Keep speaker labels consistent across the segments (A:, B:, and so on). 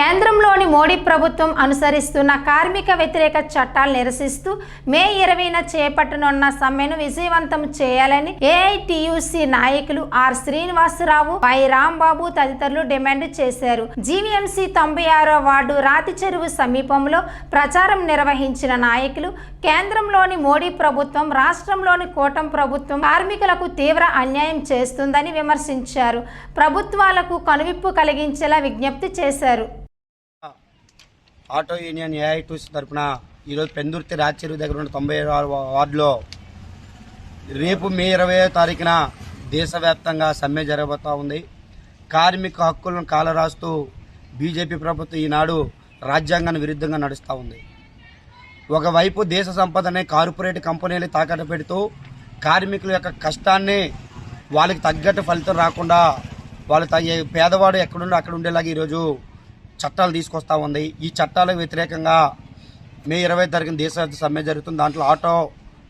A: కేంద్రంలోని మోడీ ప్రభుత్వం అనుసరిస్తున్న కార్మిక వ్యతిరేక చట్టాలు నిరసిస్తూ మే ఇరవైన చేపట్టనున్న సమ్మెను విజయవంతం చేయాలని ఏఐటియుసి నాయకులు ఆర్ శ్రీనివాసరావు వై రాంబాబు తదితరులు డిమాండ్ చేశారు. జీవీఎంసీ తొంభై ఆరో వార్డు రాతి చెరువు సమీపంలో ప్రచారం నిర్వహించిన నాయకులు కేంద్రంలోని మోడీ ప్రభుత్వం రాష్ట్రంలోని కూటమి ప్రభుత్వం కార్మికులకు తీవ్ర అన్యాయం చేస్తుందని విమర్శించారు. ప్రభుత్వాలకు కనువిప్పు కలిగించేలా విజ్ఞప్తి చేశారు.
B: ఆటో యూనియన్ ఏఐటూసీ తరఫున ఈరోజు పెందుర్తి రాచెరువు దగ్గర ఉన్న తొంభై ఆరు వార్డులో రేపు మే ఇరవై తారీఖున దేశవ్యాప్తంగా సమ్మె జరగబోతూ ఉంది. కార్మిక హక్కులను కాలరాస్తూ బీజేపీ ప్రభుత్వం ఈనాడు రాజ్యాంగాన్ని విరుద్ధంగా నడుస్తూ ఉంది. ఒకవైపు దేశ సంపదనే కార్పొరేట్ కంపెనీలు తాకట్టు పెడుతూ కార్మికుల యొక్క కష్టాన్ని వాళ్ళకి తగ్గట్టు ఫలితం రాకుండా వాళ్ళు తగ్గే పేదవాడు ఎక్కడుండో అక్కడ ఉండేలాగా ఈరోజు చట్టాలు తీసుకొస్తా ఉంది. ఈ చట్టాలకు వ్యతిరేకంగా మే ఇరవై తారీఖున దేశవ్యాప్త సమ్మె జరుగుతుంది. దాంట్లో ఆటో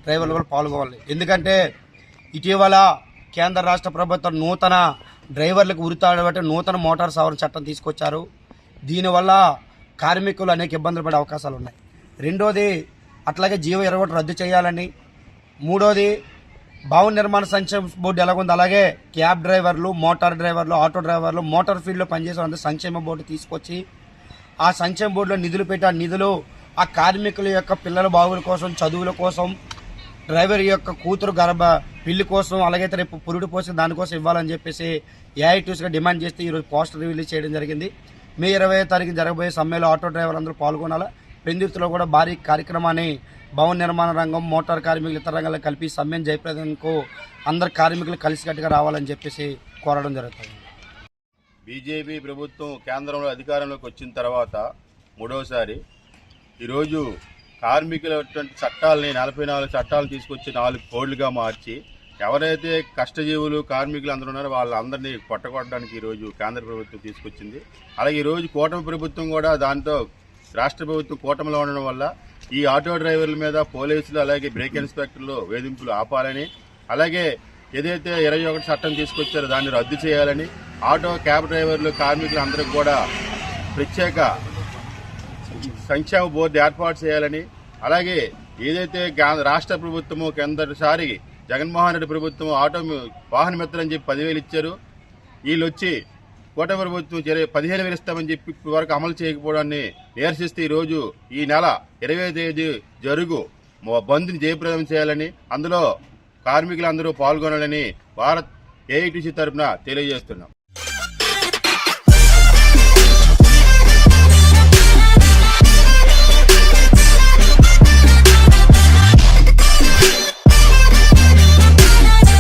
B: డ్రైవర్లు కూడా పాల్గొవాలి ఎందుకంటే ఇటీవల కేంద్ర రాష్ట్ర ప్రభుత్వం నూతన డ్రైవర్లకు ఉరితాడబట్టి నూతన మోటార్ సవరణ చట్టం తీసుకొచ్చారు. దీనివల్ల కార్మికులు అనేక ఇబ్బందులు పడే అవకాశాలు ఉన్నాయి. రెండోది అట్లాగే జీవ ఇరవై రద్దు చేయాలని. మూడోది భవన నిర్మాణ సంక్షేమ బోర్డు ఎలాగుంది? అలాగే క్యాబ్ డ్రైవర్లు మోటార్ డ్రైవర్లు ఆటో డ్రైవర్లు మోటార్ ఫీల్డ్లో పనిచేసే అందరూ సంక్షేమ బోర్డు తీసుకొచ్చి ఆ సంక్షేమ బోర్డులో నిధులు పెట్టి ఆ నిధులు ఆ కార్మికుల యొక్క పిల్లల బాగుల కోసం చదువుల కోసం డ్రైవర్ యొక్క కూతురు గర్భ పిల్లి కోసం అలాగైతే రేపు పురుడు పోసి దానికోసం ఇవ్వాలని చెప్పేసి ఏఐటీస్గా డిమాండ్ చేస్తే ఈరోజు పోస్టర్ రిలీజ్ చేయడం జరిగింది. మే ఇరవై తారీఖు జరగబోయే సమ్మెలో ఆటో డ్రైవర్లు అందరూ పాల్గొనాలా? పెందుర్తిలో కూడా భారీ కార్యక్రమాన్ని భవన నిర్మాణ రంగం మోటార్ కార్మికులు ఇతర రంగాల్లో కలిపి సమ్మెన్ జయప్రదంకు అందరు కార్మికులు కలిసికట్టుగా రావాలని చెప్పేసి కోరడం జరుగుతుంది.
C: బీజేపీ ప్రభుత్వం కేంద్రంలో అధికారంలోకి వచ్చిన తర్వాత మూడవసారి ఈరోజు కార్మికులటువంటి చట్టాలని నలభై నాలుగు చట్టాలు తీసుకొచ్చి నాలుగు కోడ్లుగా మార్చి ఎవరైతే కష్టజీవులు కార్మికులు అందరూ ఉన్నారో వాళ్ళందరినీ కొట్టగొట్టడానికి ఈరోజు కేంద్ర ప్రభుత్వం తీసుకొచ్చింది. అలాగే ఈరోజు కూటమి ప్రభుత్వం కూడా దాంతో రాష్ట్ర ప్రభుత్వం కూటమిలో ఉండడం వల్ల ఈ ఆటో డ్రైవర్ల మీద పోలీసులు అలాగే బ్రేక్ ఇన్స్పెక్టర్లు వేధింపులు ఆపాలని అలాగే ఏదైతే ఇరవై ఒకటి చట్టం తీసుకొచ్చారో దాన్ని రద్దు చేయాలని ఆటో క్యాబ్ డ్రైవర్లు కార్మికులు అందరికి కూడా ప్రత్యేక సంక్షేమ బోర్డు ఏర్పాటు చేయాలని అలాగే ఏదైతే రాష్ట్ర ప్రభుత్వము కిందసారి జగన్మోహన్ రెడ్డి ప్రభుత్వం ఆటో వాహన మిత్రులు అని చెప్పి పదివేలు ఇచ్చారు. వీళ్ళు వచ్చి కూటమి ప్రభుత్వం ఇరవై పదిహేను వేలు ఇస్తామని చెప్పి ఇప్పటి వరకు అమలు చేయకపోవడాన్ని నిరసిస్తే ఈరోజు ఈ నెల ఇరవై తేదీ జరుగు. బంద్ని జయప్రదం చేయాలని అందులో కార్మికులందరూ పాల్గొనాలని భారత్ ఏఐటీసీ తరఫున తెలియజేస్తున్నాం.